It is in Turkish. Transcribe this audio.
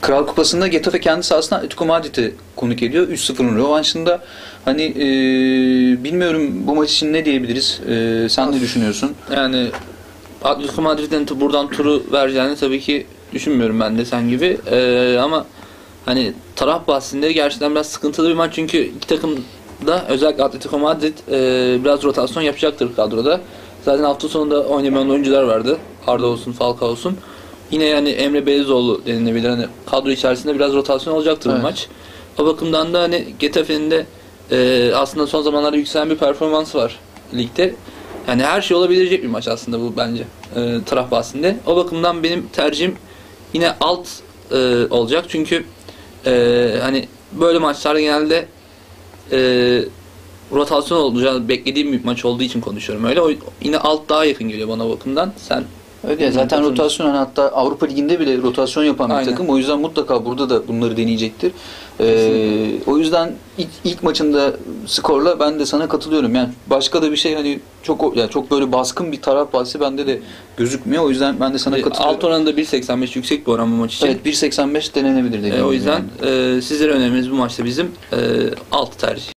Kral Kupası'nda Getafe kendi sahasında Atletico Madrid'i konuk ediyor. 3-0'ın rövanşında. Hani e, bilmiyorum bu maç için ne diyebiliriz? E, sen ne düşünüyorsun? Yani Atletico Madrid'in buradan turu vereceğini tabii ki düşünmüyorum ben de sen gibi. Ee, ama hani taraf bahsinde gerçekten biraz sıkıntılı bir maç çünkü iki takım da özellikle Atletico Madrid e, biraz rotasyon yapacaktır kadroda. Zaten hafta sonunda oynamayan oyuncular vardı. Arda olsun, Falcao olsun. Yine yani Emre Belezoğlu denilebilir. Hani kadro içerisinde biraz rotasyon olacaktır Evet. bu maç. O bakımdan da hani Getafe'nin de e, aslında son zamanlarda yükselen bir performansı var ligde. Yani her şey olabilecek bir maç aslında bu bence e, taraf bahsinde. O bakımdan benim tercihim yine alt e, olacak. Çünkü e, hani böyle maçlar genelde e, rotasyon olacağını beklediğim bir maç olduğu için konuşuyorum öyle. O, yine alt daha yakın geliyor bana bakımdan. Sen ya zaten rotasyon hani hatta Avrupa Ligi'nde bile rotasyon yapan bir Aynen. takım. O yüzden mutlaka burada da bunları deneyecektir. Ee, o yüzden ilk, ilk maçında skorla ben de sana katılıyorum. Yani başka da bir şey hani çok ya çok böyle baskın bir taraf bahsi bende de gözükmüyor. O yüzden ben de sana katılıyorum. alt oranında 1.85 yüksek bir oran bu maç için. Evet 1.85 denenebilir dediğim E, o yüzden yani. e, sizlere önerimiz bu maçta bizim e, alt tercih.